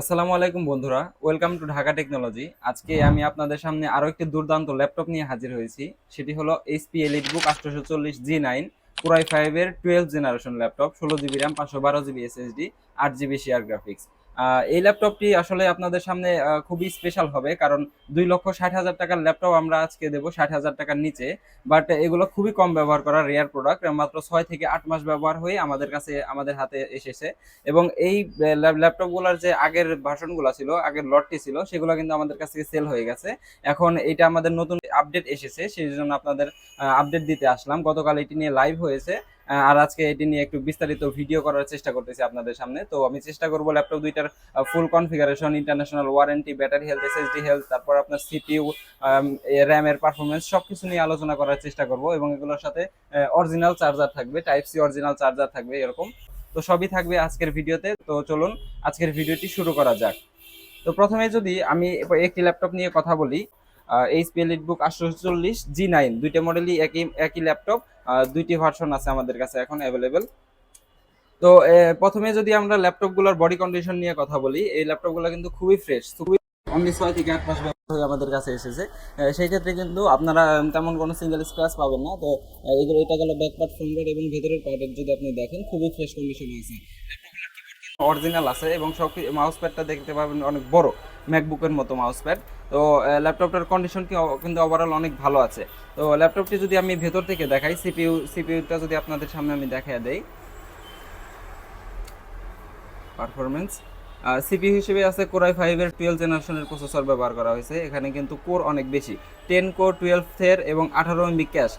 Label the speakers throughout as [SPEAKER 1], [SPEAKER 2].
[SPEAKER 1] আসসালামু আলাইকুম বন্ধুরা, ওয়েলকাম টু ঢাকা টেকনোলজি। আজকে আমি আপনাদের সামনে আরও একটি দুর্দান্ত ল্যাপটপ নিয়ে হাজির হয়েছি। সেটি হলো এইচপি এলিট বুক আটশোশো চল্লিশ জি নাইন পুরাই ফাইভের টুয়েলভ জেনারেশন ল্যাপটপ, ষোলো জিবি র্যাম পাঁচশো বারো জিবি এসএসডি আট জিবি শেয়ার গ্রাফিক্স এই ল্যাপটপটি আসলে আপনাদের সামনে খুবই স্পেশাল হবে, কারণ দুই লক্ষ ষাট হাজার টাকার ল্যাপটপ আমরা আজকে দেবো ষাট হাজার টাকার নিচে বাট এগুলো খুবই কম ব্যবহার করা রেয়ার প্রোডাক্ট মাত্র ছয় থেকে আট মাস ব্যবহার হয়ে আমাদের কাছে, আমাদের হাতে এসেছে। এবং এই ল্যাপটপগুলার যে আগের ভার্সনগুলা ছিল, আগের লটটি ছিল, সেগুলো কিন্তু আমাদের কাছ থেকে সেল হয়ে গেছে। এখন এটা আমাদের নতুন আপডেট এসেছে, সেই জন্য আপনাদের আপডেট দিতে আসলাম। গতকাল এটি নিয়ে লাইভ হয়েছে। আর আজকে এটি নিয়ে একটু বিস্তারিত ভিডিও করার চেষ্টা করতেছি আপনাদের সামনে। তো আমি চেষ্টা করব ল্যাপটপ দুইটার full configuration international warranty battery health SSD health তারপর আপনার সিপিইউ র্যামের পারফরমেন্স সবকিছু নিয়ে আলোচনা করার চেষ্টা করব এবং এগুলোর সাথে অরিজিনাল চার্জার থাকবে টাইপ সি অরিজিনাল চার্জার থাকবে এরকম। তো সবই থাকবে আজকের ভিডিওতে। তো চলুন আজকের ভিডিওটি শুরু করা যাক। তো প্রথমে যদি আমি একটি ল্যাপটপ নিয়ে কথা বলি এইচপি এলিটবুক আটশো চল্লিশ জি নাইন দুইটা মডেলই একই একই ল্যাপটপ দুইটি ভার্সন আছে আমাদের কাছে এখন অ্যাভেলেবেল তো প্রথমে যদি আমরা ল্যাপটপগুলোর বডি কন্ডিশন নিয়ে কথা বলি, এই ল্যাপটপগুলো কিন্তু খুবই ফ্রেশ খুবই অনলি ছয় থেকে আট মাস আমাদের কাছে এসেছে। সেই ক্ষেত্রে কিন্তু আপনারা তেমন কোনো সিঙ্গেল স্ক্র্যাচ পাবেন না। তো এগুলো, এটা গেল ব্যাক পার্ট ফ্রন্ট এবং ভেতরের পার্টের যদি আপনি দেখেন, খুবই ফ্রেশ কন্ডিশনে আছে। অরিজিনাল আছে এবং সব মাউস প্যাডটা দেখতে পাবেন অনেক বড় ম্যাকবুকের মতো মাউস প্যাড তো ল্যাপটপটার কন্ডিশন কিন্তু ওভারঅল অনেক ভালো আছে। তো ল্যাপটপটি যদি আমি ভেতর থেকে দেখাই সিপিইউ সিপিইউটা যদি আপনাদের সামনে আমি দেখাই দেই। পারফরমেন্স সিপি হিসেবে আছে কোরাই ফাইভের টুয়েলভ জেনারেশনের প্রসেসর ব্যবহার করা হয়েছে। এখানে কিন্তু কোর অনেক বেশি। টেন কোর টুয়েলভ থের এবং আঠারো এমবি ক্যাশ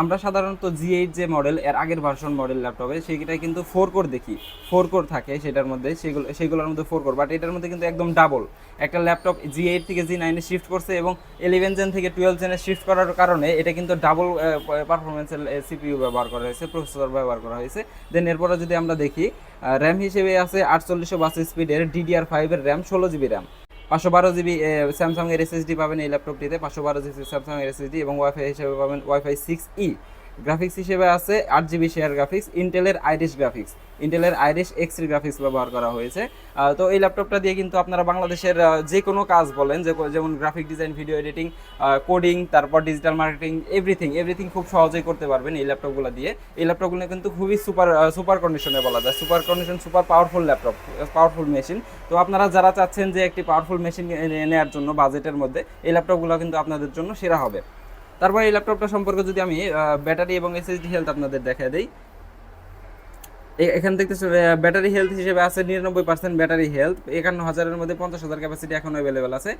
[SPEAKER 1] আমরা সাধারণত জি এইট যে মডেল এর আগের ভার্সন মডেল ল্যাপটপে সেইটা কিন্তু ফোর কোর দেখি। ফোর কোর থাকে সেটার মধ্যে, সেগুলো, সেগুলোর মধ্যে ফোর কোর বাট এটার মধ্যে কিন্তু একদম ডাবল একটা ল্যাপটপ জি এইট থেকে জি নাইনে শিফট করছে এবং ইলেভেন জেন থেকে টুয়েলভ জেনে শিফট করার কারণে এটা কিন্তু ডাবল পারফরমেন্সের সিপিইউ ব্যবহার করা হয়েছে প্রসেসর ব্যবহার করা হয়েছে। দেন এরপরে যদি আমরা দেখি র্যাম হিসেবে আছে আটচল্লিশশো বাস স্পিডের ডিডিআর ফাইভের র্যাম ষোলো জিবি র্যাম পাঁচশো বারো জিবি স্যামসাং এর এসএসডি পাবেন এই ল্যাপটপটিতে পাঁচশো বারো জিবি স্যামসাং এর এসএসডি এবং ওয়াইফাই হিসেবে পাবেন ওয়াইফাই সিক্স ই গ্রাফিক্স হিসেবে আছে আট জিবি শেয়ার গ্রাফিক্স ইন্টেলের আইরিশ গ্রাফিক্স ইন্টেলের আইরিশ এক্স গ্রাফিক্স ব্যবহার করা হয়েছে। তো এই ল্যাপটপটা দিয়ে কিন্তু আপনারা বাংলাদেশের যে কোনো কাজ বলেন, যে যেমন graphic design video editing coding তারপর ডিজিটাল মার্কেটিং এভরিথিং এভরিথিং খুব সহজেই করতে পারবেন এই ল্যাপটপগুলো দিয়ে। এই ল্যাপটপগুলো কিন্তু খুবই সুপার সুপার কন্ডিশনে বলা যায়। Super condition super powerful laptop powerful machine তো আপনারা যারা চাচ্ছেন যে একটি পাওয়ারফুল মেশিন নেওয়ার জন্য বাজেটের মধ্যে, এই ল্যাপটপগুলো কিন্তু আপনাদের জন্য সেরা হবে। তারপর এই ল্যাপটপটা সম্পর্কে যদি আমি ব্যাটারি এবং এসএসডি হেলথ আপনাদের দেখা দিই এখানে দেখতেছে ব্যাটারি হেলথ হিসেবে আছে নিরানব্বই পার্সেন্ট ব্যাটারি হেলথ একান্ন হাজারের মধ্যে পঞ্চাশ হাজার ক্যাপাসিটি এখন অ্যাভেলেবেল আছে।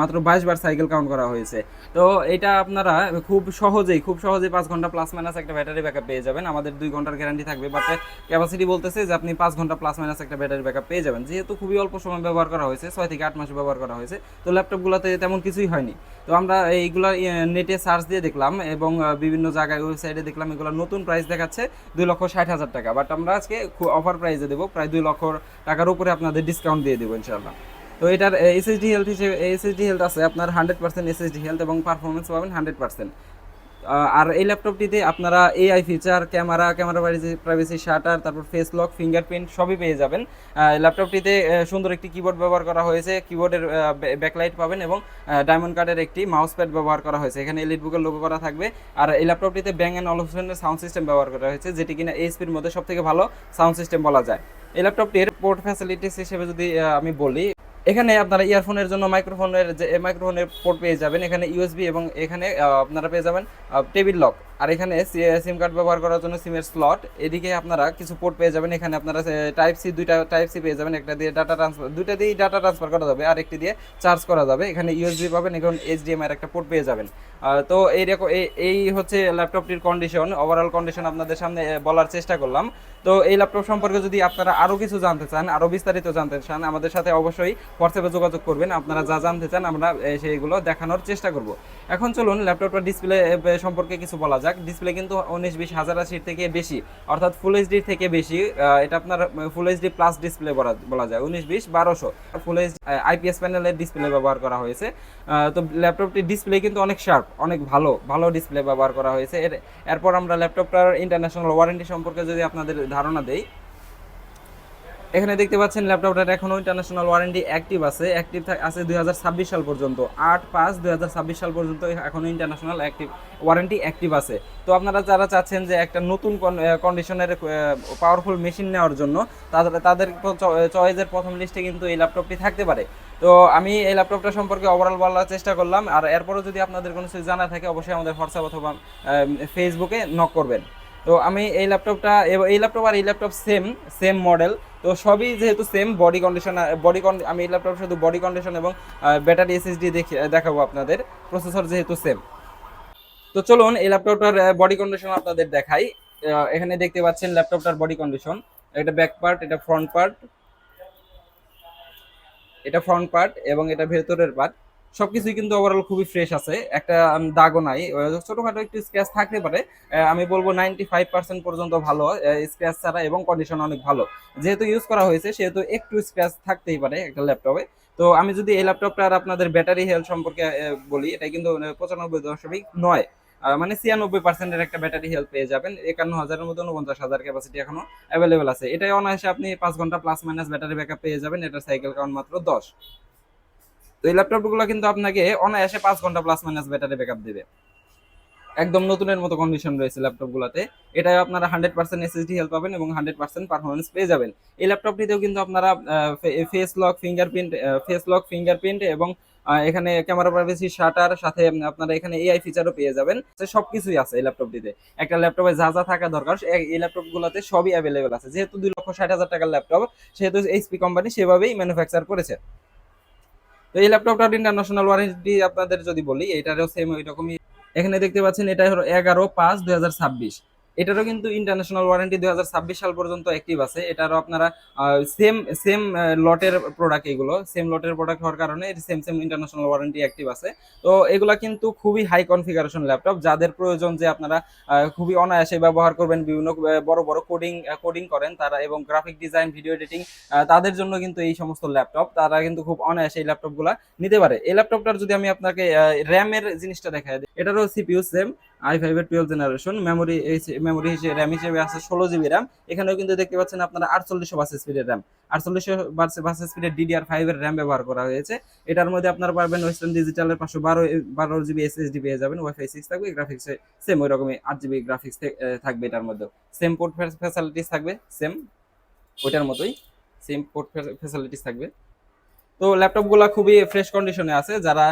[SPEAKER 1] মাত্র বাইশ বার সাইকেল কাউন্ট করা হয়েছে। তো এটা আপনারা খুব সহজেই খুব সহজেই পাঁচ ঘণ্টা প্লাস মাইনাস একটা ব্যাটারি ব্যাকআপ পেয়ে যাবেন। আমাদের দুই ঘণ্টার গ্যারান্টি থাকবে বাট ক্যাপাসিটি বলতেছে যে আপনি পাঁচ ঘণ্টা প্লাস মাইনাস একটা ব্যাটারি ব্যাকআপ পেয়ে যাবেন। যেহেতু খুবই অল্প সময় ব্যবহার করা হয়েছে, ছয় থেকে আট মাস ব্যবহার করা হয়েছে, তো ল্যাপটপগুলোতে তেমন কিছুই হয়নি। তো আমরা এইগুলা নেটে সার্চ দিয়ে দেখলাম এবং বিভিন্ন জায়গায় ওয়েবসাইটে দেখলাম এগুলো নতুন প্রাইস দেখাচ্ছে দুই লক্ষ ষাট হাজার টাকা। বাট আমরা আজকে অফার প্রাইসে দেবো। প্রায় দুই লক্ষ টাকার উপরে আপনাদের ডিসকাউন্ট দিয়ে দেবো ইনশাল্লাহ তো এটার এসএসডি হেলথ হিসেবে এসএসডি হেলথ আছে, আপনার হান্ড্রেড পার্সেন্ট এসএসডি হেলথ এবং পারফরমেন্স পাবেন হান্ড্রেড পার্সেন্ট আর এই ল্যাপটপটিতে আপনারা AI feature camera camera privacy shutter তারপর ফেস লক ফিঙ্গারপ্রিন্ট সবই পেয়ে যাবেন। ল্যাপটপটিতে সুন্দর একটি কিবোর্ড ব্যবহার করা হয়েছে। কিবোর্ডের ব্যাকলাইট পাবেন এবং ডায়মন্ড কার্ডের একটি মাউস প্যাড ব্যবহার করা হয়েছে। এখানে এলিট বুকের লোগো করা থাকবে। আর এই ল্যাপটপটিতে ব্যাং অ্যান্ড অলফেনের সাউন্ড সিস্টেম ব্যবহার করা হয়েছে, যেটি কিনা এইচপির মধ্যে সবথেকে ভালো সাউন্ড সিস্টেম বলা যায়। এই ল্যাপটপটির পোর্ট ফ্যাসিলিটিস হিসেবে যদি আমি বলি এখানে আপনারা ইয়ারফোনের জন্য মাইক্রোফোনের যে মাইক্রোফোনের পোর্ট পেয়ে যাবেন। এখানে ইউএসবি এবং এখানে আপনারা পেয়ে যাবেন টেবিল লক আর এখানে সিম কার্ড ব্যবহার করার জন্য সিমের স্লট এদিকে আপনারা কিছু পোর্ট পেয়ে যাবেন। এখানে আপনারা টাইপ সি দুইটা টাইপ সি পেয়ে যাবেন। একটা দিয়ে ডাটা ট্রান্সফার দুইটা দিয়েই ডাটা ট্রান্সফার করা যাবে। আর একটি দিয়ে চার্জ করা যাবে। এখানে ইউএসবি পাবেন, এখন এইচডিএমআই এর একটা পোর্ট পেয়ে যাবেন। তো এই- এই হচ্ছে ল্যাপটপটির কন্ডিশন ওভারঅল কন্ডিশন আপনাদের সামনে বলার চেষ্টা করলাম। তো এই ল্যাপটপ সম্পর্কে যদি আপনারা আরও কিছু জানতে চান আরও বিস্তারিত জানতে চান, আমাদের সাথে অবশ্যই হোয়াটসঅ্যাপে যোগাযোগ করবেন, আপনারা যা জানতে চান আমরা সেইগুলো দেখানোর চেষ্টা করব। এখন চলুন ল্যাপটপটার ডিসপ্লে সম্পর্কে কিছু বলা যাক। ডিসপ্লে কিন্তু উনিশ বিশ হাজার আশির থেকে বেশি, অর্থাৎ ফুল এইচডির থেকে বেশি এটা আপনার ফুল এইচডি প্লাস ডিসপ্লে বলা যায়, উনিশ বিশ বারোশো। ফুল এইচডি আইপিএস প্যানেলের ডিসপ্লে ব্যবহার করা হয়েছে। তো ল্যাপটপটির ডিসপ্লে কিন্তু অনেক শার্প অনেক ভালো ভালো ডিসপ্লে ব্যবহার করা হয়েছে। এর, এরপর আমরা ল্যাপটপটার ইন্টারন্যাশনাল ওয়ারেন্টি সম্পর্কে যদি আপনাদের ধারণা দেই এখানে দেখতে পাচ্ছেন ল্যাপটপটার এখনও ইন্টারন্যাশনাল ওয়ারেন্টি অ্যাক্টিভ আছে। অ্যাক্টিভ আছে দু হাজার ছাব্বিশ সাল পর্যন্ত। আট পাঁচ দুই সাল পর্যন্ত এখনও ইন্টারন্যাশনাল অ্যাক্টিভ ওয়ারেন্টি অ্যাক্টিভ আছে। তো আপনারা যারা চাচ্ছেন যে একটা নতুন কন্ডিশনের পাওয়ারফুল মেশিন নেওয়ার জন্য, তাদের তাদের চয়েসের প্রথম লিস্টে কিন্তু এই ল্যাপটপটি থাকতে পারে। তো আমি এই ল্যাপটপটা সম্পর্কে ওভারঅল বলার চেষ্টা করলাম। আর এরপরও যদি আপনাদের কোনো কিছু জানা থাকে, অবশ্যই আমাদের হোয়াটসঅ্যাপ অথবা ফেসবুকে নক করবেন। তো আমি এই ল্যাপটপটা এই ল্যাপটপ আর এই ল্যাপটপ সেম সেম মডেল তো সবই যেহেতু সেম বডি কন্ডিশন বডি আমি এই ল্যাপটপ শুধু বডি কন্ডিশন এবং ব্যাটারি এসএসডি দেখে দেখাবো আপনাদের। প্রসেসর যেহেতু সেম তো চলুন এই ল্যাপটপটার বডি কন্ডিশন আপনাদের দেখাই। এখানে দেখতে পাচ্ছেন ল্যাপটপটার বডি কন্ডিশন এটা ব্যাক পার্ট এটা ফ্রন্ট পার্ট এটা ফ্রন্ট পার্ট এবং এটা ভেতরের পার্ট সবকিছুই কিন্তু ওভারঅল খুবই ফ্রেশ আছে। একটা দাগও নাই। ছোটখাটো একটু স্ক্র্যাচ থাকতে পারে। আমি বলব নাইনটি ফাইভ পার্সেন্ট পর্যন্ত ভালো স্ক্র্যাচ ছাড়া এবং কন্ডিশন অনেক ভালো। যেহেতু ইউজ করা হয়েছে, সেহেতু একটু স্ক্র্যাচ থাকতেই পারে একটা ল্যাপটপে তো আমি যদি এই ল্যাপটপটার আপনাদের ব্যাটারি হেলথ সম্পর্কে বলি, এটা কিন্তু পঁচানব্বই দশমিক নয়। মানে ছিয়ানব্বই পার্সেন্টের একটা ব্যাটারি হেলথ পেয়ে যাবেন। একান্ন হাজারের মতো উনপঞ্চাশ হাজার ক্যাপাসিটি এখনও অ্যাভেলেবেল আছে। এটাই অনায়াসে আপনি পাঁচ ঘণ্টা প্লাস মাইনাস ব্যাটারি ব্যাকআপ পেয়ে যাবেন। এটার সাইকেল কাউন্ট মাত্র দশ। তো এই ল্যাপটপগুলো কিন্তু আপনাকে অনায়াসে পাঁচ ঘণ্টা প্লাস মাইনাস ব্যাটারি ব্যাকআপ দেবে। একদম নতুনের মতো কন্ডিশন রয়েছে ল্যাপটপগুলোতে এটাই আপনারা হান্ড্রেড পার্সেন্ট এসএসডি হেল্প পাবেন এবং হান্ড্রেড পার্সেন্ট পারফরমেন্স পেয়ে যাবেন। এই ল্যাপটপটিতেও কিন্তু আপনারা face lock fingerprint face lock fingerprint এবং এখানে ক্যামেরা প্রাইভেসি শাটার সাথে আপনারা এখানে এআই ফিচারও পেয়ে যাবেন। তো সবকিছুই আছে এই ল্যাপটপটিতে একটা ল্যাপটপে যা যা থাকা দরকার এই ল্যাপটপগুলোতে সবই অ্যাভেলেবেল আছে। যেহেতু দুই লক্ষ ষাট হাজার টাকার ল্যাপটপ সেহেতু এইচপি কোম্পানি সেভাবেই ম্যানুফ্যাকচার করেছে। তো এই ল্যাপটপটার ইন্টারন্যাশনাল ওয়ারেন্টি আপনাদের যদি বলি, এটারও সেম ওই রকমই এখানে দেখতে পাচ্ছেন এটা হলো এগারো পাঁচ দুই হাজার ছাব্বিশ। এটারও কিন্তু ইন্টারন্যাশনাল ওয়ারেন্টি দুই হাজার ছাব্বিশ সাল পর্যন্ত অ্যাক্টিভ আছে। এটারও আপনারা সেম সেম লটের প্রোডাক্ট এগুলো সেম লটের প্রোডাক্ট হওয়ার কারণে same same international warranty active আছে। তো এগুলা কিন্তু খুবই হাই কনফিগারেশন ল্যাপটপ যাদের প্রয়োজন যে আপনারা খুবই অনায়াসে ব্যবহার করবেন, বিভিন্ন বড় বড় কোডিং কোডিং করেন, তারা এবং গ্রাফিক ডিজাইন ভিডিও এডিটিং তাদের জন্য কিন্তু এই সমস্ত ল্যাপটপ তারা কিন্তু খুব অনায়াসে এই ল্যাপটপগুলো নিতে পারে। এই ল্যাপটপটার যদি আমি আপনাকে র্যামের জিনিসটা দেখাই, এটারও সিপিইউ সেম আই ফাইভের টুয়েলভ জেনারেশন মেমোরি মেমোরি হিসেবে র্যাম হিসেবে আছে ষোলো জিবি র্যাম এখানেও কিন্তু দেখতে পাচ্ছেন আপনারা আটচল্লিশশো বাস স্পিডের র্যাম আটচল্লিশশো বাস বাস স্পিডের ডিডিআর ফাইভের র্যাম ব্যবহার করা হয়েছে। এটার মধ্যে আপনারা পারবেন ওয়েস্টার্ন ডিজিটালের পাঁচশো বারো বারো জিবি এসএসডি পেয়ে যাবেন। ওয়াইফাই সিক্স থাকবে গ্রাফিক্সে সেম ওই রকমই আট জিবি গ্রাফিক্স থাকবে এটার মধ্যে। সেম পোর্ট ফ্যাসিলিটিস থাকবে সেম ওইটার মতোই সেম পোর্ট ফ্যাসিলিটিস থাকবে। তো ল্যাপটপগুলো খুবই ফ্রেশ কন্ডিশনে আছে। যারা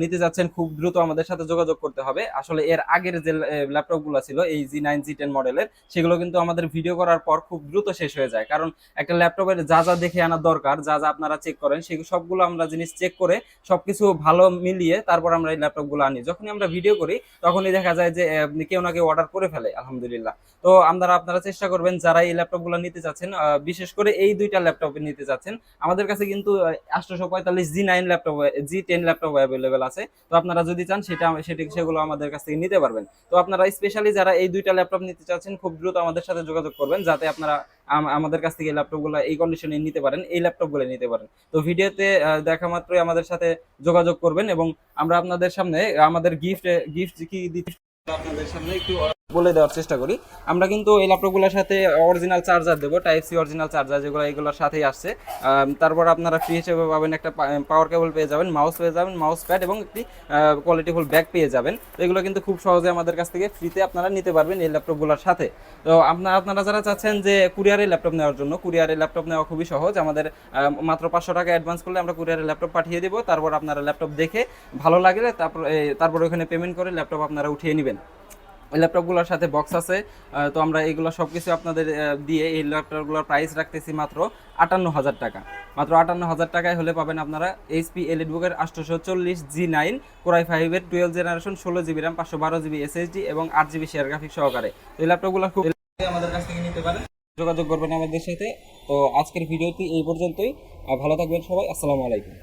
[SPEAKER 1] নিতে যাচ্ছেন, খুব দ্রুত আমাদের সাথে যোগাযোগ করতে হবে। আসলে এর আগের যে ল্যাপটপগুলো ছিল, এই জি নাইন জি টেন মডেলের সেগুলো কিন্তু আমাদের ভিডিও করার পর খুব দ্রুত শেষ হয়ে যায়। কারণ একটা ল্যাপটপের যা যা দেখে আনা দরকার, যা যা আপনারা চেক করেন সেগুলো সবগুলো আমরা জিনিস চেক করে সবকিছু ভালো মিলিয়ে তারপর আমরা এই ল্যাপটপগুলো আনি। যখনই আমরা ভিডিও করি, তখনই দেখা যায় যে কেউ না কেউ অর্ডার করে ফেলে, আলহামদুলিল্লাহ। তো আমরা আপনারা চেষ্টা করবেন, যারা এই ল্যাপটপ ল্যাপটপগুলো নিতে চাচ্ছেন বিশেষ করে এই দুইটা ল্যাপটপ নিতে চাচ্ছেন আমাদের কাছে কিন্তু আটশোশো পঁয়তাল্লিশ G nine laptop, G ten laptop available আছে। তো আপনারা যদি চান, সেটা সেটি সেগুলো আমাদের কাছ থেকে নিতে পারবেন। তো আপনারা স্পেশালি যারা এই দুইটা ল্যাপটপ নিতে চাচ্ছেন, খুব দ্রুত আমাদের সাথে যোগাযোগ করবেন, যাতে আপনারা আমাদের কাছ থেকে ল্যাপটপগুলো এই কন্ডিশনে নিতে পারেন, এই ল্যাপটপগুলো নিতে পারেন। তো ভিডিওতে দেখা মাত্রই আমাদের সাথে যোগাযোগ করবেন এবং আমরা আপনাদের সামনে, আমাদের গিফট গিফট কি দিতে আপনাদের সামনে একটু বলে দেওয়ার চেষ্টা করি। আমরা কিন্তু এই ল্যাপটপগুলোর সাথে অরিজিনাল চার্জার দেবো টাইপ সি অরিজিনাল চার্জার যেগুলো এগুলোর সাথেই আসছে। তারপর আপনারা ফ্রি হিসেবে পাবেন একটা পাওয়ার কেবল পেয়ে যাবেন মাউস পেয়ে যাবেন মাউস প্যাড এবং একটি কোয়ালিটিফুল ব্যাগ পেয়ে যাবেন। তো এগুলো কিন্তু খুব সহজে আমাদের কাছ থেকে ফ্রিতে আপনারা নিতে পারবেন এই ল্যাপটপগুলোর সাথে। তো আপনারা আপনারা যারা চাচ্ছেন যে কুরিয়ারে ল্যাপটপ নেওয়ার জন্য কুরিয়ারে ল্যাপটপ নেওয়া খুবই সহজ। আমাদের মাত্র পাঁচশো টাকা অ্যাডভান্স করলে আমরা কুরিয়ারে ল্যাপটপ পাঠিয়ে দেবো। তারপর আপনারা ল্যাপটপ দেখে ভালো লাগলে তারপর তারপর ওখানে পেমেন্ট করে ল্যাপটপ আপনারা উঠিয়ে নেবেন। ল্যাপটপগুলোর সাথে বক্স আছে। তো আমরা এগুলো সব কিছু আপনাদের দিয়ে এই ল্যাপটপগুলোর প্রাইস রাখতেছি মাত্র আটান্ন হাজার টাকা। মাত্র আটান্ন হাজার টাকায় হলে পাবেন আপনারা এইচপি এলিট বুকের আটশোশো চল্লিশ জি নাইন কোরাই ফাইভের টুয়েলভ জেনারেশন ষোলো জিবি র্যাম পাঁচশো বারো জিবি এসএসডি এবং আট জিবি শেয়ার গ্রাফিক সহকারে। তো এই ল্যাপটপগুলো খুব আমাদের কাছ থেকে নিতে পারেন। যোগাযোগ করবেন আমাদের সাথে। তো আজকের ভিডিওটি এই পর্যন্তই। ভালো থাকবেন সবাই। আসসালামু আলাইকুম।